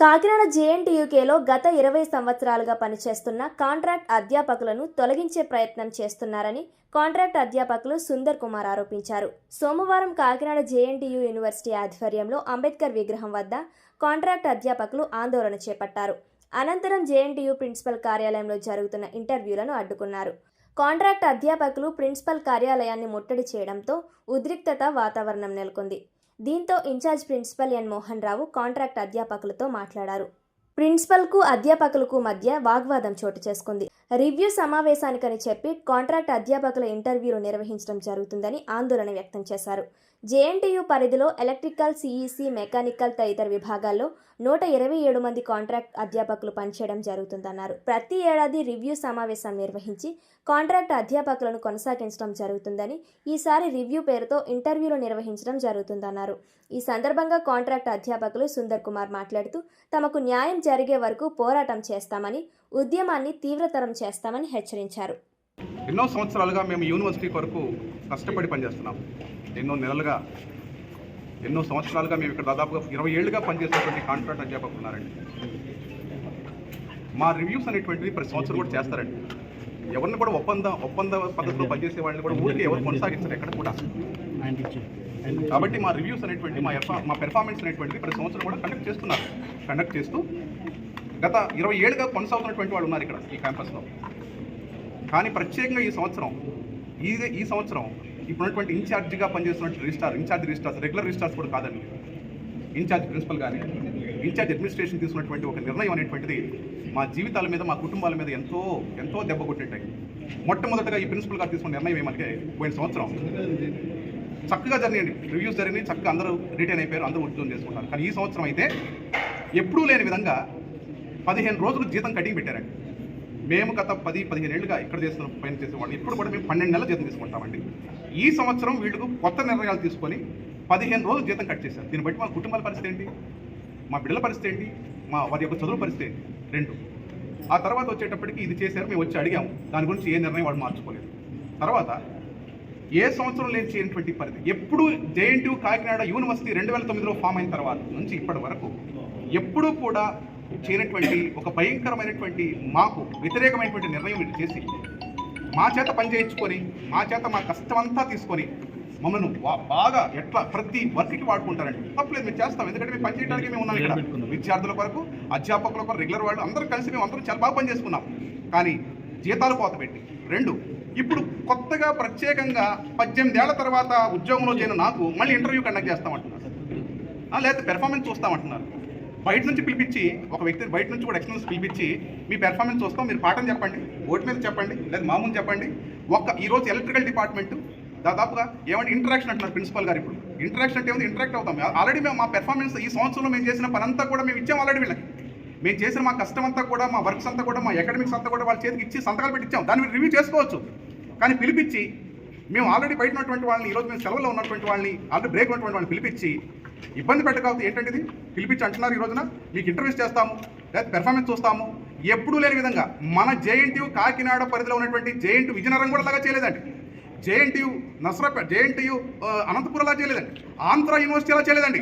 కాకినాడ జేఎన్టీయుకేలో గత ఇరవై సంవత్సరాలుగా పనిచేస్తున్న కాంట్రాక్ట్ అధ్యాపకులను తొలగించే ప్రయత్నం చేస్తున్నారని కాంట్రాక్ట్ అధ్యాపకులు సుందర్ కుమార్ ఆరోపించారు. సోమవారం కాకినాడ జేఎన్టీయు యూనివర్సిటీ ఆధ్వర్యంలో అంబేద్కర్ విగ్రహం వద్ద కాంట్రాక్ట్ అధ్యాపకులు ఆందోళన చేపట్టారు. అనంతరం జేఎన్టీయూ ప్రిన్సిపల్ కార్యాలయంలో జరుగుతున్న ఇంటర్వ్యూలను అడ్డుకున్నారు. కాంట్రాక్ట్ అధ్యాపకులు ప్రిన్సిపల్ కార్యాలయాన్ని ముట్టడి చేయడంతో ఉద్రిక్తత వాతావరణం నెలకొంది. దీంతో incharge principal N Mohan Rao contract అధ్యాపకులతో మాట్లాడారు. ప్రిన్సిపల్కు అధ్యాపకులకు మధ్య వాగ్వాదం చోటు చేసుకుంది. రివ్యూ సమావేశానికని చెప్పి కాంట్రాక్ట్ అధ్యాపకుల ఇంటర్వ్యూలు నిర్వహించడం జరుగుతుందని ఆందోళన వ్యక్తం చేశారు. జేఎన్టీయూ పరిధిలో ఎలక్ట్రికల్ సిఈసి మెకానికల్ తదితర విభాగాల్లో నూట ఇరవై ఏడు మంది కాంట్రాక్ట్ అధ్యాపకులు పనిచేయడం జరుగుతుందన్నారు. ప్రతి ఏడాది రివ్యూ సమావేశం నిర్వహించి కాంట్రాక్ట్ అధ్యాపకులను కొనసాగించడం జరుగుతుందని ఈసారి రివ్యూ పేరుతో ఇంటర్వ్యూలు నిర్వహించడం జరుగుతుందన్నారు. ఈ సందర్భంగా కాంట్రాక్ట్ అధ్యాపకులు సుందర్ కుమార్ మాట్లాడుతూ తమకు న్యాయం జరిగే వరకు పోరాటం చేస్తామని ఉద్యమాన్ని తీవ్రతరం చేస్తామని హెచ్చరించారు. ఎన్నో సంవత్సరాలుగా మేము యూనివర్సిటీ కొరకు కష్టపడి పనిచేస్తున్నాం. ఎన్నో నెలలుగా ఎన్నో సంవత్సరాలుగా మేము ఇక్కడ దాదాపుగా ఇరవై ఏళ్ళుగా పనిచేసేటువంటి కాంట్రాక్ట్ అధ్యాపకులు ఉన్నారండి. మా రివ్యూస్ అనేటువంటివి ప్రతి సంవత్సరం కూడా చేస్తారండి. ఎవరిని కూడా ఒప్పంద ఒప్పంద పద్ధతిలో పనిచేసే వాళ్ళని కూడా ఊరికి ఎవరు కొనసాగించరు ఎక్కడ కూడా. కాబట్టి మా రివ్యూస్ అనేటువంటి మా మా పెర్ఫార్మెన్స్ అనేటువంటిది ప్రతి సంవత్సరం కూడా కండక్ట్ చేస్తున్నారు. కండక్ట్ చేస్తూ గత ఇరవై ఏళ్ళుగా కొనసాగుతున్నటువంటి వాళ్ళు ఉన్నారు ఇక్కడ ఈ క్యాంపస్లో. కానీ ప్రత్యేకంగా ఈ సంవత్సరం ఈ ఈ సంవత్సరం ఇప్పుడున్నటువంటి ఇన్ఛార్జిగా పనిచేస్తున్నట్టు registrar incharge registrars regular registrars కూడా కాదండి. ఇన్ఛార్జ్ ప్రిన్సిపల్ కానీ ఇన్ఛార్జ్ అడ్మినిస్ట్రేషన్ తీసుకున్నటువంటి ఒక నిర్ణయం అనేటువంటిది మా జీవితాల మీద మా కుటుంబాల మీద ఎంతో ఎంతో దెబ్బ కొట్టేటాయి మొట్టమొదటగా ఈ ప్రిన్సిపల్ గారు తీసుకున్న నిర్ణయం ఏమంటే పోయిన సంవత్సరం చక్కగా జరిగినాయండి. రివ్యూస్ జరిగినాయి చక్కగా అందరూ రిటైన్ అయిపోయారు అందరూ ఉద్యోగం చేసుకుంటారు కానీ ఈ సంవత్సరం అయితే ఎప్పుడూ లేని విధంగా పదిహేను రోజులు జీతం కటింగ్ పెట్టారండి. మేము గత పది పదిహేను ఏళ్ళుగా ఇక్కడ చేస్తున్న పని చేసేవాళ్ళు ఇప్పుడు కూడా మేము పన్నెండు నెలల జీతం తీసుకుంటామండి ఈ సంవత్సరం వీళ్ళకు కొత్త నిర్ణయాలు తీసుకొని పదిహేను రోజులు జీతం కట్ చేశారు. దీన్ని బట్టి మా కుటుంబాల పరిస్థితి ఏంటి? మా బిడ్డల పరిస్థితి ఏంటి? మా వారి యొక్క చదువుల పరిస్థితి ఏంటి? రెండు. ఆ తర్వాత వచ్చేటప్పటికి ఇది చేశారు మేము వచ్చి అడిగాము. దాని గురించి ఏ నిర్ణయం వాళ్ళు మార్చుకోలేదు. తర్వాత ఏ సంవత్సరం లేని చేయనటువంటి పరిధి. ఎప్పుడు జేఎన్టీయూ కాకినాడ యూనివర్సిటీ రెండు వేల తొమ్మిదిలో ఫామ్ అయిన తర్వాత నుంచి ఇప్పటి వరకు ఎప్పుడూ కూడా చేయనటువంటి ఒక భయంకరమైనటువంటి మాకు వ్యతిరేకమైనటువంటి నిర్ణయం వీళ్ళు చేసి మా చేత పని చేయించుకొని మా చేత మా కష్టమంతా తీసుకొని మమ్మల్ని బాగా ఎట్లా ప్రతి వర్క్కి వాడుకుంటారండి. తప్పలేదు మేము చేస్తాం. ఎందుకంటే మేము పని చేయడానికి మేము ఉన్నాం ఇక్కడ. విద్యార్థుల కొరకు అధ్యాపకుల కొరకు రెగ్యులర్ వాళ్ళు అందరూ కలిసి మేము అందరం చాలా బాగా పని చేసుకున్నాం. కానీ జీతాలు కోత పెట్టి. రెండు ఇప్పుడు కొత్తగా ప్రత్యేకంగా పద్దెనిమిది ఏళ్ళ తర్వాత ఉద్యోగంలో చేరిన నాకు మళ్ళీ ఇంటర్వ్యూ కండక్ట్ చేస్తామంటున్నారు. లేదా పెర్ఫార్మెన్స్ చూస్తామంటున్నారు. బయట నుంచి పిలిపించి ఒక వ్యక్తిని బయట నుంచి కూడా ఎక్స్పీరియన్స్ పిలిపించి మీ పెర్ఫార్మెన్స్ చూస్తాం మీరు పాఠం చెప్పండి ఓటు మీద చెప్పండి లేదా మామూలు చెప్పండి. ఒక్క ఈరోజు ఎలక్ట్రికల్ డిపార్ట్మెంట్ దాదాపుగా ఏమంటే ఇంటరాక్షన్ అంటున్నారు ప్రిన్సిపల్ గారు ఇప్పుడు. ఇంటరాక్షన్ అంటే ఏమైంది? ఇంటరాక్ట్ అవుతాం. ఆల్రెడీ మేము మా పెర్ఫార్మెన్స్ ఈ సంవత్సరంలో మేము చేసిన పని అంతా కూడా మేము ఇచ్చాం ఆల్రెడీ వీళ్ళకి. మేము చేసిన మా కష్టం అంతా కూడా మా వర్క్స్ అంతా కూడా మా అకాడమిక్స్ అంతా కూడా వాళ్ళ చేతికి ఇచ్చి సంతకాలు పెట్టి ఇచ్చాం. దాన్ని మీరు రివ్యూ చేసుకోవచ్చు. కానీ పిలిపించి మేము ఆల్రెడీ బయట ఉన్నటువంటి వాళ్ళని ఈరోజు మేము సెలవులో ఉన్నటువంటి వాళ్ళని ఆల్రెడీ బ్రేక్ ఉన్నటువంటి వాళ్ళని పిలిపించి ఇబ్బంది పెట్టకపోతే ఏంటంటే ఇది? పిలిపించి అంటున్నారు ఈ రోజున మీకు ఇంటర్వ్యూస్ చేస్తాము లేదా పెర్ఫార్మెన్స్ చూస్తాము. ఎప్పుడూ లేని విధంగా మన జేఎన్టీయు కాకినాడ పరిధిలో ఉన్నటువంటి జేఎన్టీ విజయనగరం కూడా అలాగా చేయలేదండి. జేఎన్టీయు నసరాపేట జేఎన్టీయు అనంతపురంలా చేయలేదండి. ఆంధ్ర యూనివర్సిటీ అలా చేయలేదండి.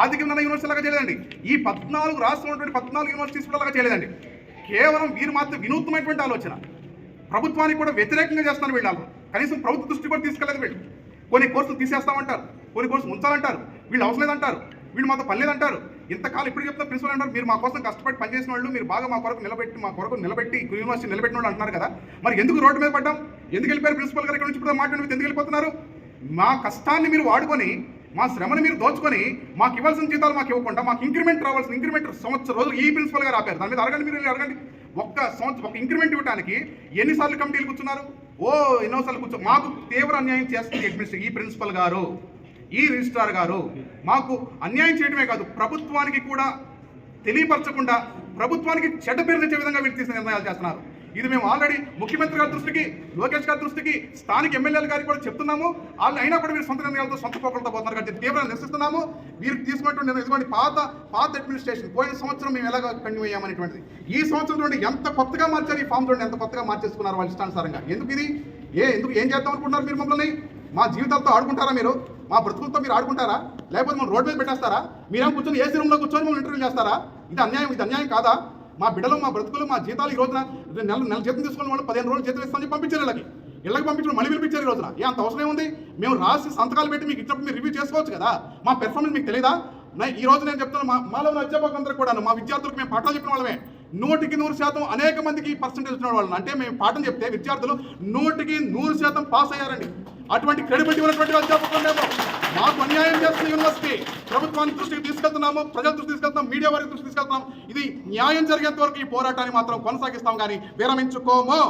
ఆదికవిన యూనివర్సిటీ అలాగా చేయలేదండి. ఈ పద్నాలుగు రాష్ట్రంలో ఉన్నటువంటి పద్నాలుగు యూనివర్సిటీస్ కూడా అలాగా చేయలేదండి. కేవలం వీరు మాత్రం వినూత్నమైనటువంటి ఆలోచన. ప్రభుత్వానికి కూడా వ్యతిరేకంగా చేస్తున్నారు వీళ్ళు కనీసం ప్రభుత్వ దృష్టి కూడా తీసుకెళ్ళదు వీళ్ళు. కొన్ని కోర్సులు తీసేస్తామంటారు కొన్ని కోర్సులు ఉంచాలంటారు వీళ్ళు అవసరం లేదంటారు వీళ్ళు మాతో పని లేదంటారు. ఇంతకాలం ఇప్పుడు చెప్తున్న ప్రిన్సిపల్ అంటారు మీరు మా కోసం కష్టపడి పనిచేసిన వాళ్ళు మీరు బాగా మా కొరకు నిలబెట్టి మా కొరకు నిలబెట్టి యూనివర్సిటీ నిలబెట్టిన వాళ్ళు అంటున్నారు కదా మరి ఎందుకు రోడ్డు మీద పడ్డాం? ఎందుకు వెళ్ళిపోయారు ప్రిన్సిపల్ గారు ఇక్కడ నుంచి ఇప్పుడు మాట్లాడి ఎందుకు వెళ్ళిపోతున్నారు? మా కష్టాన్ని మీరు వాడుకొని మా శ్రమను మీరు దోచుకొని మాకు ఇవ్వాల్సిన జీతాలు మాకు ఇవ్వకుండా మాకు ఇంక్రిమెంట్ రావాల్సిన ఇంక్రిమెంట్ సంవత్సరం రోజులు ఈ ప్రిన్సిపల్ గారు ఆపారు. దాని మీద అడగండి మీరు అడగండి. ఒక్క సంవత్సరం ఒక ఇంక్రిమెంట్ ఇవ్వడానికి ఎన్నిసార్లు కమిటీలు కూర్చున్నారు? ఓ ఎన్నోసార్లు కూర్చో. మాకు తీవ్ర అన్యాయం చేస్తుంది అడ్మినిస్ట్రేషన్ ఈ ప్రిన్సిపల్ గారు ఈ రిజిస్ట్రార్ గారు. మాకు అన్యాయం చేయడమే కాదు ప్రభుత్వానికి కూడా తెలియపరచకుండా ప్రభుత్వానికి చెడ్డ పేరు తెచ్చే విధంగా వీళ్ళు తీసిన నిర్ణయాలు చేస్తున్నారు. ఇది మేము ఆల్రెడీ ముఖ్యమంత్రి గారి దృష్టికి లోకేష్ గారి దృష్టికి స్థానిక ఎమ్మెల్యేల గారికి కూడా చెప్తున్నాము. వాళ్ళు అయినా కూడా మీరు సొంత నిర్ణయాలతో సొంత పోకలతో పోతున్నారు కాబట్టి తీవ్రంగా నిరసిస్తున్నాము. మీరు తీసుకున్నటువంటి ఇటువంటి పాత పాత అడ్మినిస్ట్రేషన్ పోయిన సంవత్సరం మేము ఎలాగ కంటిన్యూ అయ్యామనేటువంటిది. ఈ సంవత్సరం నుండి ఎంత కొత్తగా మార్చారు ఈ ఫామ్ చూడండి ఎంత కొత్తగా మార్చేసుకున్నారు వాళ్ళ ఇష్టానుసారంగా. ఎందుకు ఇది? ఏ ఎందుకు ఏం చేద్దాం అనుకుంటున్నారు మీరు మమ్మల్ని? మా జీవితాలతో ఆడుకుంటారా మీరు? మా బ్రతుకులతో మీరు ఆడుకుంటారా? లేకపోతే మనం రోడ్ మీద పెట్టేస్తారా? మీరేమో కూర్చొని ఏసీ రూమ్లో కూర్చొని మనం ఇంటర్వ్యూ చేస్తారా? ఇది అన్యాయం ఇది అన్యాయం కాదా? మా బిడ్డలు మా బ్రతుకులు మా జీతాలు ఈ రోజున నెల నెల జీతం తీసుకున్న వాళ్ళు పదిహేను రోజులు జీతం ఇస్తామని పంపించారు వీళ్ళకి. ఇళ్ళకి పంపించడం మళ్ళీ పిలిపించారు ఈ రోజున. ఏ అంత అవసరం ఉంది మేము రాసి సంతకాలు పెట్టి మీకు ఇచ్చినప్పుడు మీరు రివ్యూ చేసుకోవచ్చు కదా? మా పెర్ఫార్మెన్స్ మీకు తెలియదా నా- ఈ రోజు నేను చెప్తాను మా మాలో ఉన్న అధ్యాపకులందరూ కూడా మా విద్యార్థులకు మేము పాఠాలు చెప్పిన వాళ్ళమే. నూటికి నూరు శాతం అనేక మందికి పర్సంటేజ్ వచ్చిన వాళ్ళు అంటే మేము పాఠం చెప్తే విద్యార్థులు నూటికి నూరు శాతం పాస్ అయ్యారండి. అటువంటి క్రెడిబిలిటీ ఉన్నటువంటి అధ్యాపకులు మాకు అన్యాయం చేస్తున్న యూనివర్సిటీ ప్రభుత్వాన్ని దృష్టికి తీసుకెళ్తున్నాము ప్రజల దృష్టికి తీసుకెళ్తున్నాం మీడియా వారి దృష్టికి తీసుకెళ్తున్నాం ఇది న్యాయం జరిగేంత వరకు ఈ పోరాటాన్ని మాత్రం కొనసాగిస్తాం కానీ విరమించుకోము.